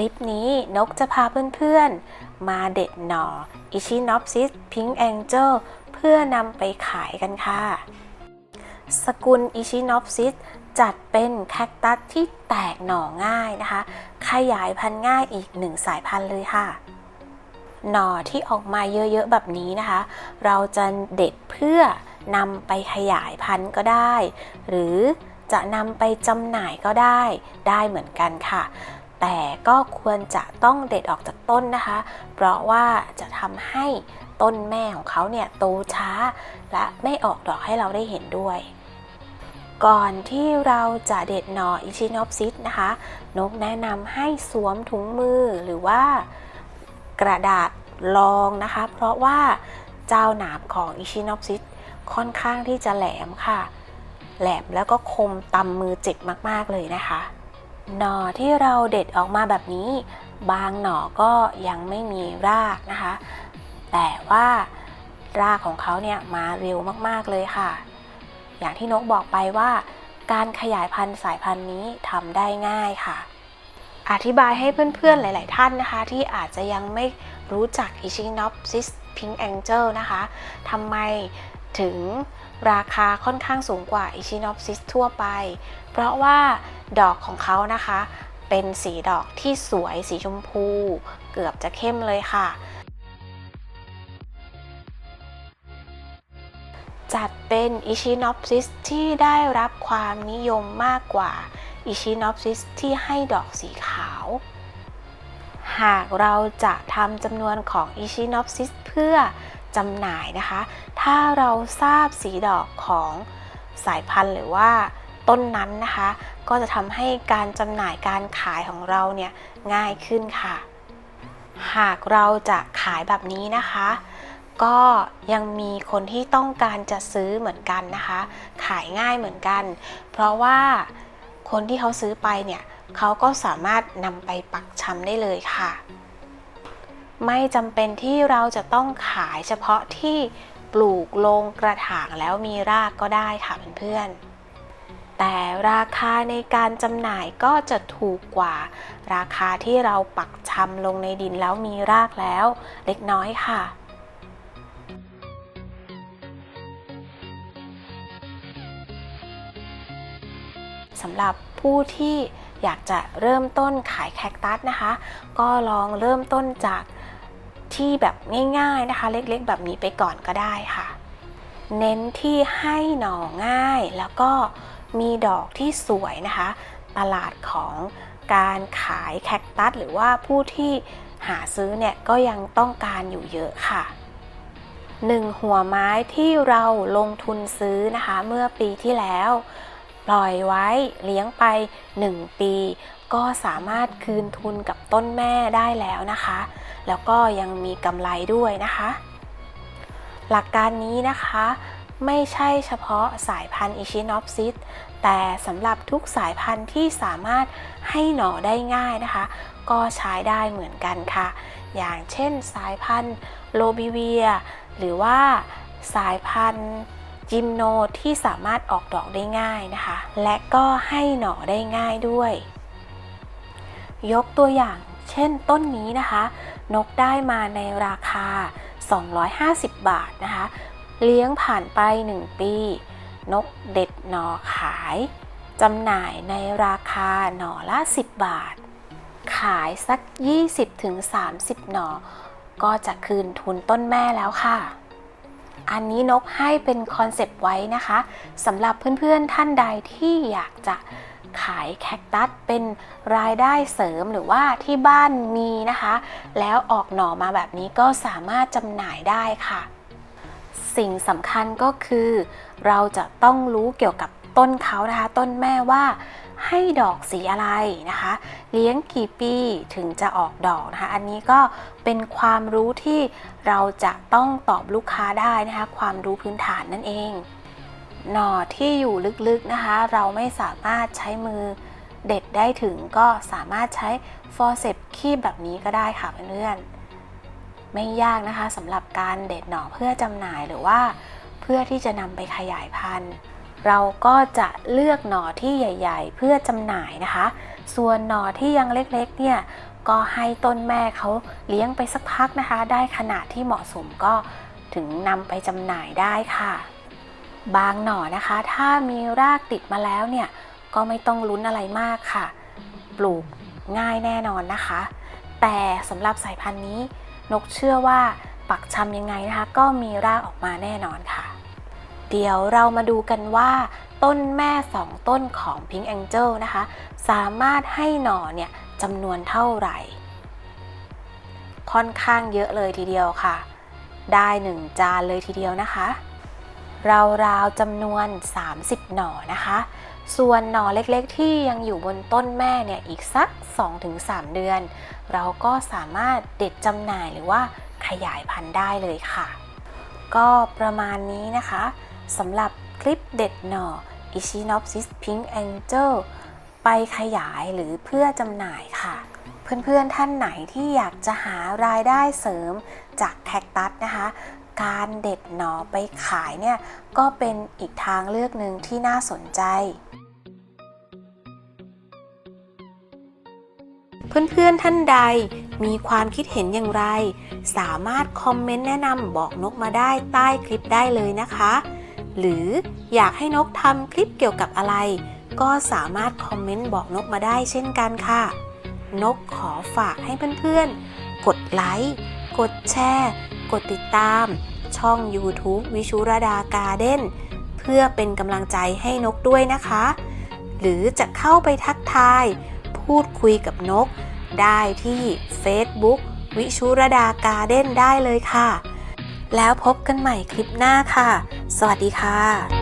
ลิปนี้นกจะพาเพื่อนๆ มาเด็ดหน่อ Echinopsis Pink Angel เพื่อนำไปขายกันค่ะ สกุล Echinopsis จัดเป็นแคคตัสที่แตกหน่อง่ายนะคะ ขยายพันธุ์ง่ายอีกหนึ่งสายพันธุ์เลยค่ะ หน่อที่ออกมาเยอะๆแบบนี้นะคะ เราจะเด็ดเพื่อนำไปขยายพันธุ์ก็ได้ หรือจะนำไปจำหน่ายก็ได้ได้เหมือนกันค่ะ แต่ก็ควรจะต้องเด็ดออกจากต้นนะคะ เพราะว่าจะทำให้ต้นแม่ของเขาเนี่ยโตช้า และไม่ออกดอกให้เราได้เห็นด้วย ก่อนที่เราจะเด็ดหน่ออิชินอปซิสนะคะ นกแนะนำให้สวมถุงมือหรือว่ากระดาษรองนะคะ เพราะว่าเจ้าหนามของอิชินอปซิสค่อนข้างที่จะแหลมค่ะ แหลมแล้วก็คมตำมือเจ็บมากๆเลยนะคะ หน่อที่เราเด็ดออกมาแบบนี้ บางหน่อก็ยังไม่มีรากนะคะ แต่ว่ารากของเขาเนี่ยมาเร็วมากๆเลยค่ะ อย่างที่นกบอกไปว่าการขยายพันธุ์สายพันธุ์นี้ทำได้ง่ายค่ะ อธิบายให้เพื่อนๆหลาย ๆ ท่านนะคะ ที่อาจจะยังไม่รู้จัก Echinopsis Pink Angel นะคะทำไม ถึงราคาค่อนข้างสูงกว่า Echinopsis ทั่วไป เพราะว่าดอกของเขานะคะ เป็นสีดอกที่สวยสีชมพู เกือบจะเข้มเลยค่ะ จัดเป็น Echinopsis ที่ได้รับความนิยมมากกว่า Echinopsis ที่ให้ดอกสีขาว หากเราจะทำจำนวนของ Echinopsis เพื่อจำหน่ายนะคะ ถ้าเราทราบสีดอกของสายพันธุ์หรือว่าต้นนั้นนะคะ ก็จะทำให้การจำหน่ายการขายของเราเนี่ยง่ายขึ้นค่ะ หากเราจะขายแบบนี้นะคะ ก็ยังมีคนที่ต้องการจะซื้อเหมือนกันนะคะ ขายง่ายเหมือนกัน เพราะว่าคนที่เขาซื้อไปเนี่ยเขาก็สามารถนำไปปักชำได้เลยค่ะ ไม่จำเป็นที่เราจะต้องขายเฉพาะที่ ปลูกลงกระถางแล้วมีรากก็ได้ค่ะเพื่อนๆ แต่ราคาในการจำหน่ายก็จะถูกกว่า ราคาที่เราปักชำลงในดินแล้วมีรากแล้ว เล็กน้อยค่ะสำหรับผู้ที่อยากจะเริ่มต้นขายแคคตัสนะคะ ก็ลองเริ่มต้นจาก ที่แบบง่ายๆนะคะ เล็กๆ แบบนี้ไปก่อนก็ได้ค่ะ เน้นที่ให้หน่อง่ายแล้วก็มีดอกที่สวยนะคะ ตลาดของการขายแคคตัสหรือว่าผู้ที่หาซื้อเนี่ยก็ยังต้องการอยู่เยอะค่ะหนึ่งหัวไม้ที่เราลงทุนซื้อนะคะ เมื่อปีที่แล้ว ปล่อยไว้เลี้ยงไป 1 ปี ก็สามารถคืนทุนกับต้นแม่ได้แล้วนะคะ แล้วก็ยังมีกำไรด้วยนะคะ หลักการนี้นะคะไม่ใช่เฉพาะสายพันธุ์ Echinopsis แต่สำหรับทุกสายพันธุ์ที่สามารถให้หน่อได้ง่ายนะคะ ก็ใช้ได้เหมือนกันค่ะ อย่างเช่นสายพันธุ์โลบิเวีย หรือว่าสายพันธุ์จิมโนที่สามารถออกดอกได้ง่ายนะคะ และก็ให้หน่อได้ง่ายด้วย ยกตัวอย่าง ช่นต้นนี้นะคะ นกได้มาในราคา 250 บาทนะคะ เลี้ยงผ่านไป 1 ปี นกเด็ดหน่อขายจำหน่ายในราคาหน่อละ 10 บาท ขายสัก 20-30 หน่อ ก็จะคืนทุนต้นแม่แล้วค่ะ อันนี้นกให้เป็นคอนเซปต์ไว้นะคะสำหรับเพื่อนๆท่านใดที่อยากจะ ขายแคคตัสเป็นรายได้เสริมหรือว่าที่บ้านมีนะคะ แล้วออกหน่อมาแบบนี้ก็สามารถจำหน่ายได้ค่ะ สิ่งสำคัญก็คือ เราจะต้องรู้เกี่ยวกับต้นเขานะคะ ต้นแม่ว่าให้ดอกสีอะไรนะคะ เลี้ยงกี่ปีถึงจะออกดอกนะคะ อันนี้ก็เป็นความรู้ที่เราจะต้องตอบลูกค้าได้นะคะ ความรู้พื้นฐานนั่นเอง หน่อที่อยู่ลึกๆนะคะ เราไม่สามารถใช้มือเด็ดได้ถึงก็สามารถใช้ฟอร์เซปคีบแบบนี้ก็ได้ค่ะเพื่อนๆไม่ยากนะคะสำหรับการเด็ดหน่อเพื่อจำหน่ายหรือว่า เพื่อที่จะนำไปขยายพันธุ์ เราก็จะเลือกหน่อที่ใหญ่ ๆ เพื่อจำหน่ายนะคะ ส่วนหน่อที่ยังเล็กๆเนี่ยก็ให้ต้นแม่เขาเลี้ยงไปสักพักนะคะ ได้ขนาดที่เหมาะสมก็ถึงนำไปจำหน่ายได้ค่ะ บางหน่อนะคะ ถ้ามีรากติดมาแล้วเนี่ยก็ไม่ต้องลุ้นอะไรมากค่ะ ปลูกง่ายแน่นอนนะคะ แต่สำหรับสายพันธุ์นี้ นกเชื่อว่าปักชำยังไงนะคะ ก็มีรากออกมาแน่นอนค่ะ เดี๋ยวเรามาดูกันว่า ต้นแม่สองต้นของ Pink Angel นะคะ สามารถให้หน่อเนี่ยจำนวนเท่าไหร่ ค่อนข้างเยอะเลยทีเดียวค่ะ ได้หนึ่งจานเลยทีเดียวนะคะ ราวๆจำนวน 30 หน่อนะคะ ส่วนหน่อเล็กๆ ที่ยังอยู่บนต้นแม่เนี่ยอีกสัก 2-3 เดือน เราก็สามารถเด็ดจำหน่ายหรือว่าขยายพันธุ์ได้เลยค่ะ ก็ประมาณนี้นะคะสำหรับคลิปเด็ดหน่อ Echinopsis Pink Angel ไปขยายหรือเพื่อจำหน่ายค่ะ เพื่อนๆท่านไหนที่อยากจะหารายได้เสริมจากแคคตัสนะคะ การเด็ดหน่อไปขายเนี่ยก็เป็นอีกทางเลือกหนึ่งที่น่าสนใจ เพื่อนๆท่านใดมีความคิดเห็นอย่างไร สามารถคอมเมนต์แนะนำบอกนกมาได้ใต้คลิปได้เลยนะคะ หรืออยากให้นกทำคลิปเกี่ยวกับอะไร ก็สามารถคอมเมนต์บอกนกมาได้เช่นกันค่ะ นกขอฝากให้เพื่อนๆกดไลค์ กดแชร์ กดติดตาม ช่อง YouTube วิชุรดาการ์เด้นเพื่อเป็นกำลังใจให้นกด้วยนะคะ หรือจะเข้าไปทักทาย พูดคุยกับนก ได้ที่ Facebook วิชุรดาการ์เด้นได้เลยค่ะ แล้วพบกันใหม่คลิปหน้าค่ะ สวัสดีค่ะ